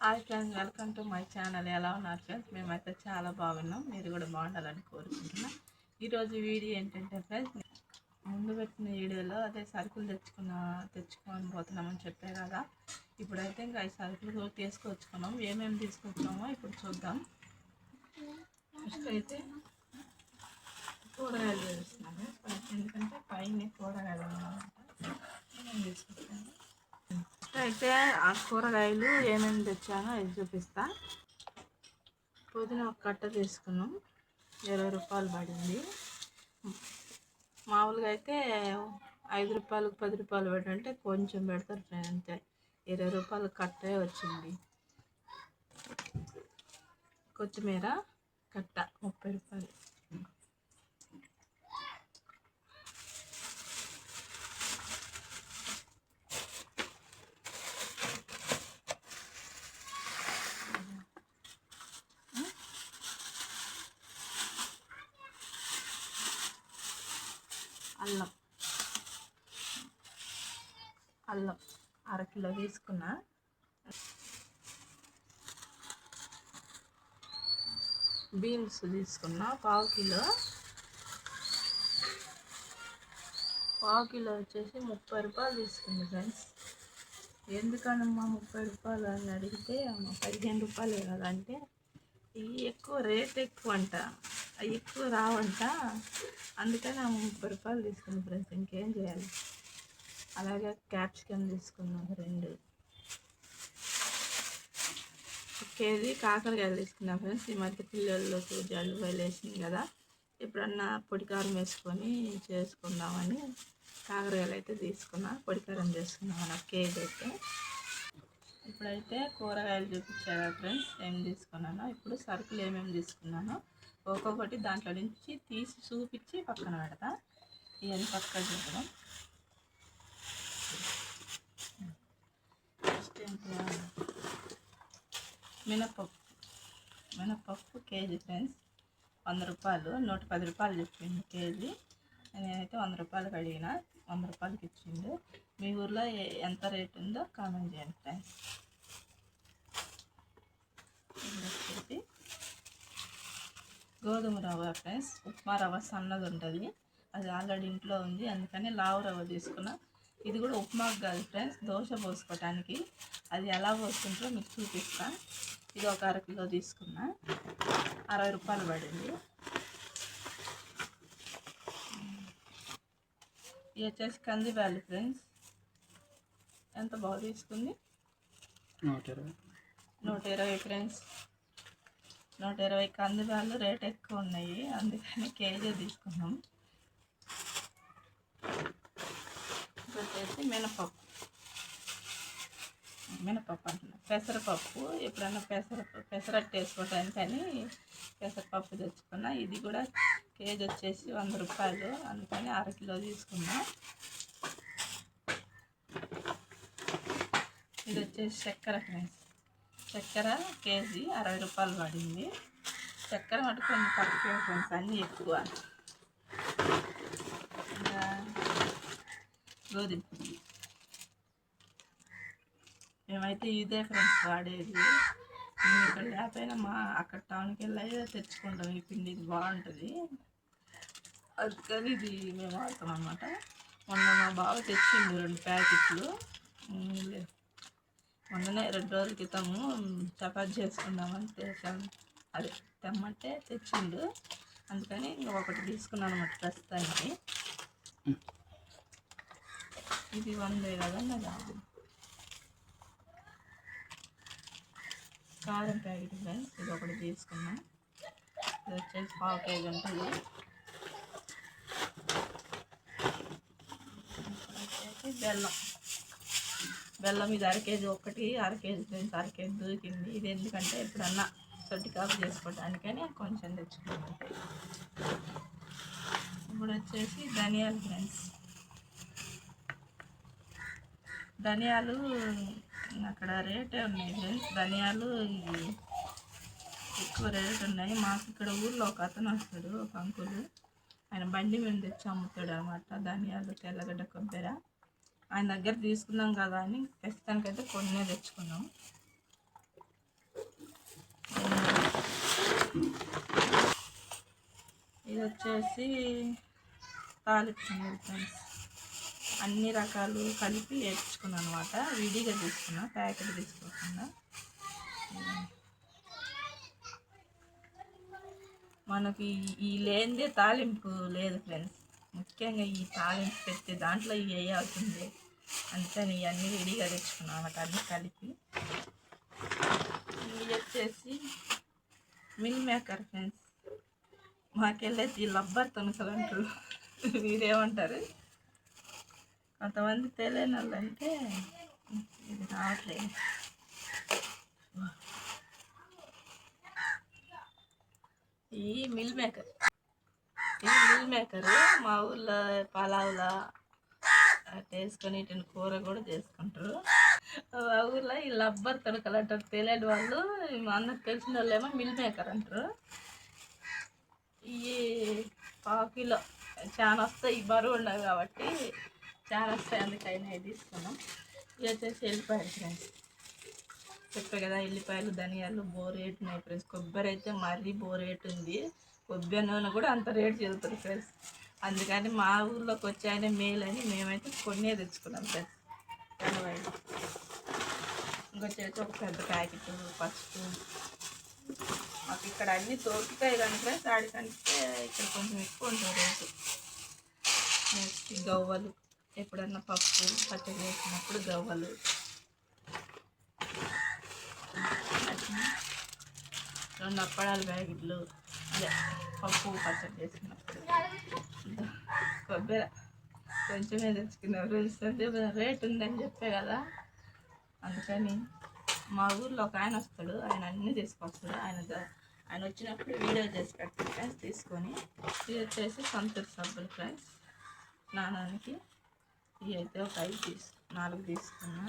Hi friends welcome to my channel. ఎలా ఉన్నారు friends? మేమైతే చాలా బాగున్నాం. మీరు కూడా బాగుండాలని కోరుకుంటున్నాం. ఈరోజు వీడియో ఏంటంటే ఫ్రెండ్స్ ముందు పెట్టిన వీడియోలో అదే సరుకులు తెచ్చుకున్న తెచ్చుకొని పోతున్నామని చెప్పే కదా. ఇప్పుడైతే ఇంకా ఈ సరుకులు తీసుకొచ్చుకున్నాం. ఏమేమి తీసుకొచ్చామో ఇప్పుడు చూద్దాం. ఫస్ట్ అయితే కూరగాయలు చేస్తున్నాము ఎందుకంటే పైన కూరగాయలు తీసుకొచ్చాము? అయితే ఆ కూరగాయలు ఏమేమి తెచ్చానో అది చూపిస్తా. పుదీనా ఒక కట్ట తీసుకున్నాం. ఇరవై రూపాయలు పడింది. మామూలుగా అయితే ఐదు రూపాయలకు పది రూపాయలు పెట్టంటే కొంచెం పెడతారు ఫ్రెండ్ అంతే. ఇరవై రూపాయలు కట్టే వచ్చింది. కొత్తిమీర కట్ట ముప్పై రూపాయలు. అల్లం. అల్లం అరకిలో తీసుకున్నా. బీన్స్ తీసుకున్నా పావు కిలో. పావు కిలో వచ్చేసి ముప్పై రూపాయలు తీసుకుంది ఫ్రెండ్స్. ఎందుకనమ్మా ముప్పై రూపాయలు అని అడిగితే పదిహేను రూపాయలు కదా అంటే ఇవి ఎక్కువ రేట్ ఎక్కువ అంట అవి ఎక్కువ రావంట. అందుకని ఆమె ముప్పై రూపాయలు తీసుకుంది ఫ్రెండ్స్. ఇంకేం చేయాలి? అలాగే క్యాప్సికమ్ తీసుకున్నాం రెండు. కేజీ కాకరకాయలు తీసుకున్నాం ఫ్రెండ్స్. ఈ మధ్య పిల్లలకు జలుబు వేసింది కదా. ఎప్పుడన్నా పొడికారం వేసుకొని చేసుకుందామని కాకరకాయలు అయితే తీసుకున్నా పొడికారం చేసుకున్నాం ఒక కేజీ అయితే. ఇప్పుడైతే కూరగాయలు చూపించారు ఫ్రెండ్స్? ఏం తీసుకున్నానో? ఇప్పుడు సరుకులు ఏమేమి తీసుకున్నానో ఒక్కొక్కటి దాంట్లో నుంచి తీసి చూపించి పక్కన పెడతా. ఇవన్నీ పక్కన చూద్దాం. ఫస్ట్ మినపప్పు. మినపప్పు కేజీ ఫ్రెండ్స్. వంద రూపాయలు. నూట పది రూపాయలు చెప్పింది కేజీ. నేనైతే వంద రూపాయలు అడిగిన వంద రూపాయలకి ఇచ్చిండు. మీ ఊర్లో ఎంత రేట్ ఉందో కామెంట్ చేయండి ఫ్రెండ్స్. వచ్చేసి గోధుమ రవ్వ ఫ్రెండ్స్. ఉప్మా రవ్వ సన్నది ఉంటుంది. అది ఆల్రెడీ ఇంట్లో ఉంది. అందుకని లావు రవ్వ తీసుకున్నా. ఇది కూడా ఉప్మాకు కాదు ఫ్రెండ్స్ దోశ పోసుకోవటానికి అది ఎలా పోసుకుంటారో మీకు చూపిస్తాను ఇది ఒక అర కిలో తీసుకున్నా. అరవై రూపాయలు పడింది. ఇది వచ్చేసి కందిబ్యాలు ఫ్రెండ్స్. ఎంత బాగా తీసుకుంది? నూట ఇరవై. నూట ఇరవై ఫ్రెండ్స్. నూట ఇరవై కందిబ్యాలు రేట్ ఎక్కువ ఉన్నాయి. అందుకని కేజీ తీసుకున్నాం. వచ్చేసి మినపప్పు. మినపప్పు అంటున్నా. పెసరపప్పు. ఎప్పుడైనా పెసర పెసరట్టు వేసుకోవటానికని పెసరపప్పు తెచ్చుకున్నా. ఇది కూడా కేజీ వచ్చేసి వంద రూపాయలు. అందుకని అరకిలో తీసుకున్నా. ఇది వచ్చేసి చక్కెర ఫ్రెండ్స్. చక్కెర కేజీ అరవై రూపాయలు పడింది. చక్కెర మటు కొంచెం తక్కువ ఫ్రెండ్స్ అన్నీ ఎక్కువ. ఇంకా గోధుమ మేమైతే ఇదే ఫ్రెండ్స్ వాడేది. మేము ఇక్కడ లేకపోయినా మా అక్కడ టౌన్కి వెళ్ళి తెచ్చుకుంటాం ఈ పిండి ఇది బాగుంటుంది. అందుకని ఇది మేము వాడతాం అనమాట మొన్న మా బావ తెచ్చిండు రెండు ప్యాకెట్లు. మొన్ననే రెండు రోజుల క్రితము చపాతి చేసుకుందామని తెచ్చాను అదే తెమ్మంటే తెచ్చిండు. అందుకని ఇంకా ఒకటి తీసుకున్నాను అనమాట ప్రస్తుతానికి. ఇది వందే కదండి కాదు కారం ప్యాకెట్ ఫ్రెండ్స్ ఇది ఒకటి తీసుకున్నాం. ఇది వచ్చేసి పావు కేజీ ఉంటుంది వచ్చేసి బెల్లం. బెల్లం ఇది అర కేజీ ఒకటి అర కేజీ ఫ్రెండ్స్ అర కేజీ దొరికింది ఇది ఎందుకంటే ఎప్పుడన్నా సొట్టి కాపు చేసుకోవడానికని కొంచెం తెచ్చుకున్నాను. ఇప్పుడు వచ్చేసి ధనియాలు ఫ్రెండ్స్. ధనియాలు అక్కడ రేటే ఉన్నాయి ఫ్రెండ్స్. ధనియాలు ఎక్కువ రేట్ ఉన్నాయి. మాకు ఇక్కడ ఊర్లో ఒక అతను వస్తాడు ఒక అంకులు. ఆయన బండి మేము తెచ్చి అమ్ముతాడు అనమాట ధనియాలు తెల్లగడ్డ కొబ్బరి. ఆయన దగ్గర తీసుకున్నాం కదా అని ప్రస్తుతానికైతే కొన్నే తెచ్చుకున్నాం. ఇది వచ్చేసి తాలింపు ఫ్రెండ్స్ అన్ని రకాలు కలిపి వేపించుకున్నాను అనమాట విడిగా తీసుకున్నా ప్యాకెట్ తీసుకోకుండా. మనకి ఈ లేనిదే తాలింపు లేదు ఫ్రెండ్స్ ముఖ్యంగా ఈ తాలింపు పెట్టి దాంట్లో ఇవి వేయాల్సిందే. అంతే ఇవన్నీ రెడీగా తెచ్చుకున్నాను అనమాట అన్నీ కలిపి. ఇవి వచ్చేసి మిల్ మేకర్ ఫ్రెండ్స్. మాకెళ్ళేసి లబ్బర్ తణుకలు అంటారు మీరేమంటారు కొంతమంది తెలియని వాళ్ళు అంటే ఇది రావట్లేదు ఈ మిల్ మేకర్. Meal maker. మా ఊళ్ళో పలావులా అట్లా వేసుకొని ఇటు కూర కూడా చేసుకుంటారు. మా ఊర్లో ఈ లబ్బర్ తడకలు అంటారు. తెలియని వాళ్ళు మా అన్నకు తెలిసిన వాళ్ళు ఏమో మిల్ మేకర్ అంటారు. ఈ పాకిలో చాలా వస్తాయి. బరువు ఉండవు కాబట్టి చాలా వస్తాయి. అందుకైనా తీసుకున్నాం. ఇవి వచ్చేసి వెళ్ళిపోయారు ఫ్రెండ్స్. చెప్పే కదా ఎల్లిపాయలు ధనియాలు బో ఉన్నాయి ఫ్రెండ్స్ కొబ్బరి అయితే మరీ బోరేట్ ఉంది. కొబ్బరి నూనె కూడా అంత రేటు చెబుతారు ఫ్రెండ్స్. అందుకని మా ఊర్లోకి వచ్చాయనే మేలు అని మేమైతే కొన్నే తెచ్చుకున్నాం ఫ్రెండ్స్. ఇంకొచ్చేసి ఒక పెద్ద ప్యాకెట్ పసుపు. మాకు ఇక్కడ అన్నీ దొరుకుతాయి కానీ ఫ్రెండ్స్ ఆడికంటే ఇక్కడ కొంచెం ఎక్కువ ఉంటుంది రేటు. నెక్స్ట్ గవ్వలు. ఎప్పుడన్నా పప్పు పచ్చడి వేసినప్పుడు గవ్వలు. రెండు అప్పడాల ప్యాకెట్లు. పప్పు పచ్చడి చేసుకున్నప్పుడు కొబ్బరి కొంచెమే తెచ్చుకున్నాం. ఫ్రెండ్స్ అంటే రేట్ ఉందని చెప్పే కదా. అందుకని మా ఊర్లో ఒక ఆయన వస్తాడు. ఆయన అన్నీ తీసుకొస్తాడు. ఆయన ఆయన వచ్చినప్పుడు వీడియో చేసి పెడతాడు ఫ్రెండ్స్ తీసుకొని. ఇది వచ్చేసి సంతూర్ సబ్బులు ఫ్రెండ్స్. స్నానానికి ఇవి అయితే ఒక ఐదు తీసు నాలుగు తీసుకున్నా.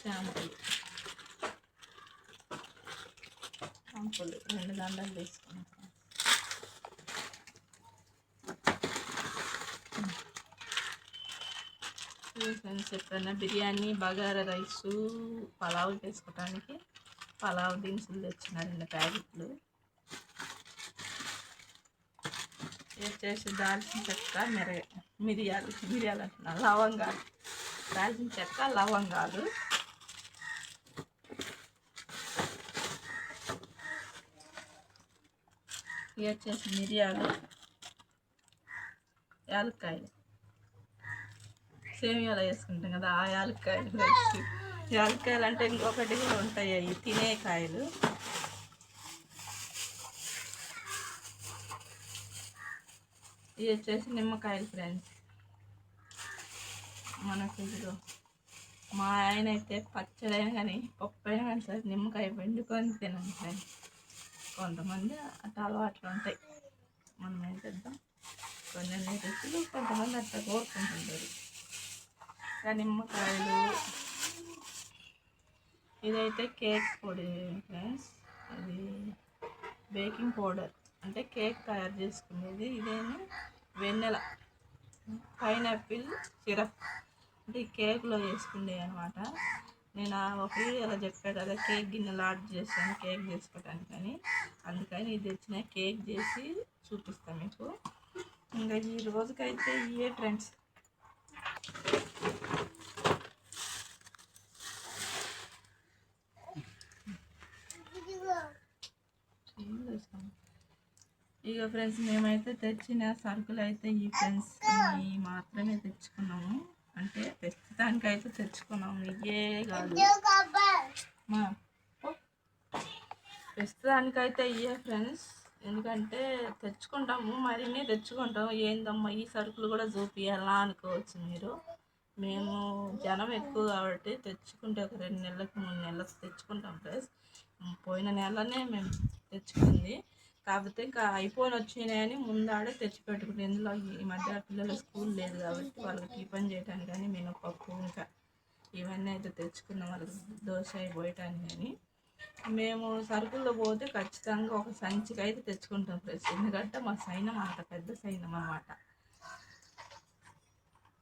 షాంపులు షాంపులు రెండు దండలు తీసుకున్నాను ఫ్రెండ్స్ ఎప్పుడన్నా బిర్యానీ బగారా రైసు పలావ్ చేసుకోవడానికి పలావ్ దినుసులు తెచ్చిన రెండు ప్యాకెట్లు. వచ్చేసి దాల్చిన చెక్క మిర మిరియాలు మిరియాలు అంటున్నా లవంగాలు. దాల్చిన చెక్క లవంగాలు. ఇవి వచ్చేసి మిరియాలు యాలక్కాయలు. సేమియాలో వేసుకుంటాం కదా ఆ యాలక్కాయలు వచ్చి. యాలక్కాయలు అంటే ఇంకొకటి కూడా ఉంటాయి అవి తినే కాయలు. ఇవి వచ్చేసి నిమ్మకాయలు ఫ్రెండ్స్. మనకు ఇదిగో మా ఆయన అయితే పచ్చడి అయినా కానీ పప్పు అయినా కానీ సరే నిమ్మకాయ వండుకొని తినండి ఫ్రెండ్స్. కొంతమంది అట్లా అలవాట్లు ఉంటాయి. మనం ఏం చేద్దాం? కొన్ని రుచులు కొంతమంది అట్లా కోరుకుంటుంటారు. ఇంకా నిమ్మకాయలు ఇదైతే కేక్ పొడి ఫ్రెండ్స్. అది బేకింగ్ పౌడర్. అంటే కేక్ తయారు చేసుకునేది ఇదేమో వెన్నెల. Pineapple syrup. అంటే ఈ కేక్లో వేసుకునే అనమాట నేను ఆ ఒక వీడియోలో చెప్పాను కదా కేక్ గిన్నెలు ఆర్డర్ చేశాను కేక్ చేసుకోవడానికి అని. అందుకని ఇది తెచ్చిన కేక్ చేసి చూపిస్తాను మీకు. ఇంకా ఈ రోజుకైతే ఇవే ఫ్రెండ్స్ ఇక ఫ్రెండ్స్ మేమైతే తెచ్చిన సరుకులు అయితే ఈ ఫ్రెండ్స్ మాత్రమే తెచ్చుకున్నాము. అంటే ప్రస్తుతానికి అయితే తెచ్చుకున్నాము ఇవే కాదు. మా. ప్రస్తుతానికైతే ఇవే ఫ్రెండ్స్. ఎందుకంటే తెచ్చుకుంటాము మరిన్ని తెచ్చుకుంటాము. ఏందమ్మా ఈ సరుకులు కూడా చూపియాలా అనుకోవచ్చు మీరు. మేము జనం ఎక్కువ కాబట్టి తెచ్చుకుంటే ఒక రెండు నెలలకు మూడు నెలలకు తెచ్చుకుంటాం ఫ్రెండ్స్. పోయిన నెలనే మేము తెచ్చుకుంది. కాకపోతే ఇంకా అయిపోయి వచ్చినాయని ముందాడే తెచ్చిపెట్టుకుంటే ఇందులో ఈ మధ్య పిల్లల స్కూల్ లేదు కాబట్టి వాళ్ళకి టిఫిన్ చేయడానికి కానీ మినపప్పు ఇంకా ఇవన్నీ అయితే తెచ్చుకున్నాం. వాళ్ళకి దోశ పోయటానికి కానీ. మేము సరుకుల్లో పోతే ఖచ్చితంగా ఒక సంచికి అయితే తెచ్చుకుంటాం ఫ్రెండ్స్. ఎందుకంటే మా సైన్యం అంత పెద్ద సైన్యం అన్నమాట.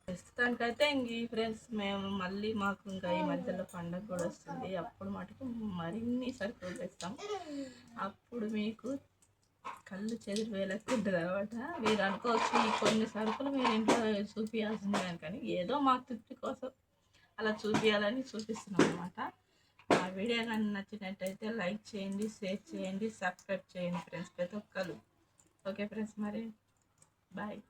ప్రస్తుతానికైతే ఇంక ఈ ఫ్రెండ్స్ మేము మళ్ళీ మాకు ఇంకా ఈ మధ్యలో పండగ కూడా వస్తుంది. అప్పుడు మటుకు మరిన్ని సరుకులు తెస్తాం. అప్పుడు మీకు కళ్ళు చెదిరి వేలెక్కుంటుంది అనమాట మీరు అనుకోవచ్చు ఈ కొన్ని సరుకులు మీరు ఇంట్లో చూపించాల్సింది కానీ ఏదో మా తృప్తి కోసం అలా చూపించాలని చూపిస్తున్నాం అనమాట ఆ వీడియో కానీ నచ్చినట్టయితే లైక్ చేయండి షేర్ చేయండి సబ్స్క్రైబ్ చేయండి ఫ్రెండ్స్ ప్రతి ఒక్కరు. ఓకే ఫ్రెండ్స్ మరి బాయ్.